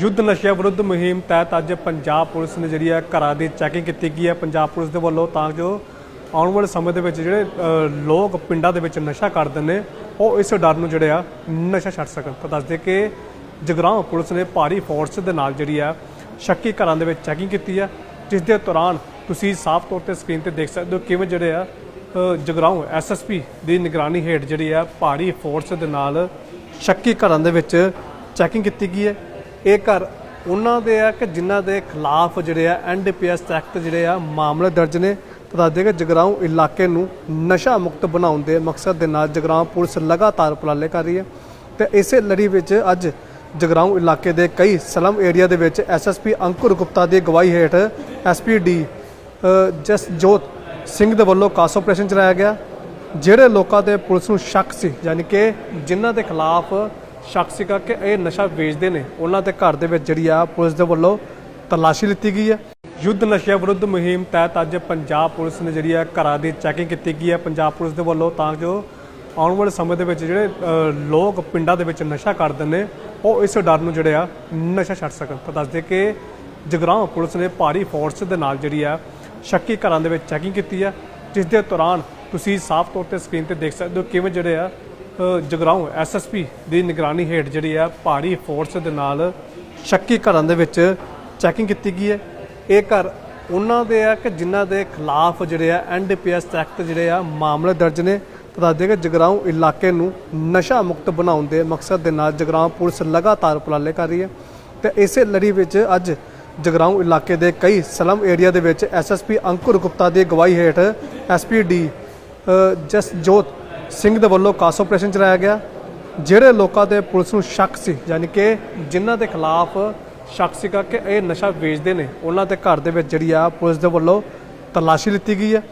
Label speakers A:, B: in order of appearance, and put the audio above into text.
A: ਯੁੱਧ ਨਸ਼ਿਆਂ ਵਿਰੁੱਧ ਮੁਹਿੰਮ ਤਹਿਤ ਅੱਜ ਪੰਜਾਬ ਪੁਲਿਸ ਨੇ ਜਿਹੜੀ ਹੈ ਘਰਾਂ ਦੀ ਚੈਕਿੰਗ ਕੀਤੀ ਗਈ ਹੈ। ਪੰਜਾਬ ਪੁਲਿਸ ਦੇ ਵੱਲੋਂ ਤਾਂ ਜੋ ਆਉਣ ਵਾਲੇ ਸਮੇਂ ਦੇ ਵਿੱਚ ਜਿਹੜੇ ਲੋਕ ਪਿੰਡਾਂ ਦੇ ਵਿੱਚ ਨਸ਼ਾ ਕਰਦੇ ਨੇ ਉਹ ਇਸ ਡਰ ਨੂੰ ਜਿਹੜੇ ਆ ਨਸ਼ਾ ਛੱਡ ਸਕਣ। ਤਾਂ ਦੱਸਦੇ ਕਿ ਜਗਰਾਉਂ ਪੁਲਿਸ ਨੇ ਭਾਰੀ ਫੋਰਸ ਦੇ ਨਾਲ ਜਿਹੜੀ ਆ ਸ਼ੱਕੀ ਘਰਾਂ ਦੇ ਵਿੱਚ ਚੈਕਿੰਗ ਕੀਤੀ ਹੈ। ਜਿਸ ਦੇ ਦੌਰਾਨ ਤੁਸੀਂ ਸਾਫ਼ ਤੌਰ ਤੇ ਸਕਰੀਨ ਤੇ ਦੇਖ ਸਕਦੇ ਹੋ ਕਿਵੇਂ ਜਿਹੜੇ ਆ ਅ, ਜਗਰਾਉਂ ਐਸਐਸਪੀ ਦੀ ਨਿਗਰਾਨੀ ਹੇਠ ਜਿਹੜੀ ਆ ਭਾਰੀ ਫੋਰਸ ਦੇ ਨਾਲ ਸ਼ੱਕੀ ਘਰਾਂ ਦੇ ਵਿੱਚ ਚੈਕਿੰਗ ਕੀਤੀ ਗਈ ਹੈ। ਇਹ ਘਰ ਉਹਨਾਂ ਦੇ ਆ ਕਿ ਜਿਨ੍ਹਾਂ ਦੇ ਖਿਲਾਫ ਜਿਹੜੇ ਆ ਐਨਡੀਪੀਐਸ ਐਕਟ ਜਿਹੜੇ ਆ ਮਾਮਲੇ ਦਰਜ ਨੇ। ਤਾਂ ਦੱਸਦੇ ਕਿ ਜਗਰਾਉਂ ਇਲਾਕੇ ਨੂੰ ਨਸ਼ਾ ਮੁਕਤ ਬਣਾਉਣ ਦੇ ਮਕਸਦ ਦੇ ਨਾਲ ਜਗਰਾਉਂ ਪੁਲਿਸ ਲਗਾਤਾਰ ਉਪਰਾਲੇ ਕਰ ਰਹੀ ਹੈ। ਤੇ ਇਸੇ ਲੜੀ ਵਿੱਚ ਅੱਜ ਜਗਰਾਉਂ ਇਲਾਕੇ ਦੇ ਕਈ ਸਲਮ ਏਰੀਆ ਦੇ ਵਿੱਚ ਐਸਐਸਪੀ ਅੰਕੁਰ ਗੁਪਤਾ ਦੀ ਅਗਵਾਈ ਹੇਠ ਐਸਪੀਡੀ ਜਸ ਜੋਤ ਸਿੰਘ ਦੇ ਵੱਲੋਂ ਕਾਸ ਆਪਰੇਸ਼ਨ ਚਲਾਇਆ ਗਿਆ। ਜਿਹੜੇ ਲੋਕਾਂ ਤੇ ਪੁਲਿਸ ਨੂੰ ਸ਼ੱਕ ਸੀ, ਯਾਨੀ ਕਿ ਜਿਨ੍ਹਾਂ ਦੇ ਖਿਲਾਫ ਸ਼ੱਕ ਸੀਗਾ ਕਿ ਇਹ ਨਸ਼ਾ ਵੇਚਦੇ ਨੇ। ਉਹਨਾਂ ਦੇ ਘਰ ਦੇ ਵਿੱਚ ਜਿਹੜੀ ਆ ਪੁਲਿਸ ਦੇ ਵੱਲੋਂ ਤਲਾਸ਼ੀ ਲਿੱਤੀ ਗਈ ਹੈ। ਯੁੱਧ ਨਸ਼ਿਆਂ ਵਿਰੁੱਧ ਮੁਹਿੰਮ ਤਹਿਤ ਅੱਜ ਪੰਜਾਬ ਪੁਲਿਸ ਨੇ ਜਿਹੜੀ ਆ ਘਰਾਂ ਦੀ ਚੈਕਿੰਗ ਕੀਤੀ ਗਈ ਹੈ। ਪੰਜਾਬ ਪੁਲਿਸ ਦੇ ਵੱਲੋਂ ਤਾਂ ਜੋ ਆਉਣ ਵਾਲੇ ਸਮੇਂ ਦੇ ਵਿੱਚ ਜਿਹੜੇ ਲੋਕ ਪਿੰਡਾਂ ਦੇ ਵਿੱਚ ਨਸ਼ਾ ਕਰਦੇ ਨੇ, ਉਹ ਇਸ ਡਰ ਨੂੰ ਜਿਹੜੇ ਆ ਨਸ਼ਾ ਛੱਡ ਸਕਣ। ਤਾਂ ਦੱਸਦੇ ਕਿ ਜਗਰਾਉਂ ਪੁਲਿਸ ਨੇ ਭਾਰੀ ਫੋਰਸ ਦੇ ਨਾਲ ਜਿਹੜੀ ਆ ਸ਼ੱਕੀ ਘਰਾਂ ਦੇ ਵਿੱਚ ਚੈਕਿੰਗ ਕੀਤੀ ਹੈ। ਜਿਸ ਦੇ ਦੌਰਾਨ ਤੁਸੀਂ ਸਾਫ਼ ਤੌਰ ਤੇ ਸਕਰੀਨ ਤੇ ਦੇਖ ਸਕਦੇ ਹੋ ਕਿਵੇਂ ਜਿਹੜੇ ਆ ਜਗਰਾਉਂ ਐਸਐਸਪੀ ਦੀ ਨਿਗਰਾਨੀ ਹੇਠ ਜਿਹੜੀ ਆ ਭਾਰੀ ਫੋਰਸ ਦੇ ਨਾਲ ਸ਼ੱਕੀ ਘਰਾਂ ਦੇ ਵਿੱਚ ਚੈਕਿੰਗ ਕੀਤੀ ਗਈ ਹੈ। ਇਹ ਘਰ ਉਹਨਾਂ ਦੇ ਆ ਕਿ ਜਿਨ੍ਹਾਂ ਦੇ ਖਿਲਾਫ ਜਿਹੜੇ ਆ ਐਨਡੀਪੀਐਸ ਐਕਟ ਜਿਹੜੇ ਆ ਮਾਮਲੇ ਦਰਜ ਨੇ। ਤਾਂ ਦੱਸਦੇ ਕਿ ਜਗਰਾਉਂ ਇਲਾਕੇ ਨੂੰ ਨਸ਼ਾ ਮੁਕਤ ਬਣਾਉਣ ਦੇ ਮਕਸਦ ਦੇ ਨਾਲ ਜਗਰਾਉਂ ਪੁਲਿਸ ਲਗਾਤਾਰ ਉਪਰਾਲੇ ਕਰ ਰਹੀ ਹੈ ਤੇ ਇਸੇ ਲੜੀ ਵਿੱਚ ਅੱਜ ਜਗਰਾਉਂ ਇਲਾਕੇ ਦੇ ਕਈ ਸਲਮ ਏਰੀਆ ਦੇ ਵਿੱਚ ਐਸਐਸਪੀ ਅੰਕੁਰ ਗੁਪਤਾ ਦੀ ਅਗਵਾਈ ਹੇਠ ਐਸਪੀਡੀ ਜਸ ਜੋਤ ਸਿੰਘ ਦੇ ਵੱਲੋਂ ਕਾਸ ਆਪਰੇਸ਼ਨ ਚਲਾਇਆ ਗਿਆ। ਜਿਹੜੇ ਲੋਕਾਂ ਤੇ ਪੁਲਿਸ ਨੂੰ ਸ਼ੱਕ ਸੀ, ਯਾਨੀ ਕਿ ਜਿਨ੍ਹਾਂ ਦੇ ਖਿਲਾਫ ਸ਼ੱਕ ਸੀਗਾ ਕਿ ਇਹ ਨਸ਼ਾ ਵੇਚਦੇ ਨੇ, ਉਹਨਾਂ ਦੇ ਘਰ ਦੇ ਵਿੱਚ ਜਿਹੜੀ ਆ ਪੁਲਿਸ ਦੇ ਵੱਲੋਂ ਤਲਾਸ਼ੀ ਲਿੱਤੀ ਗਈ ਹੈ।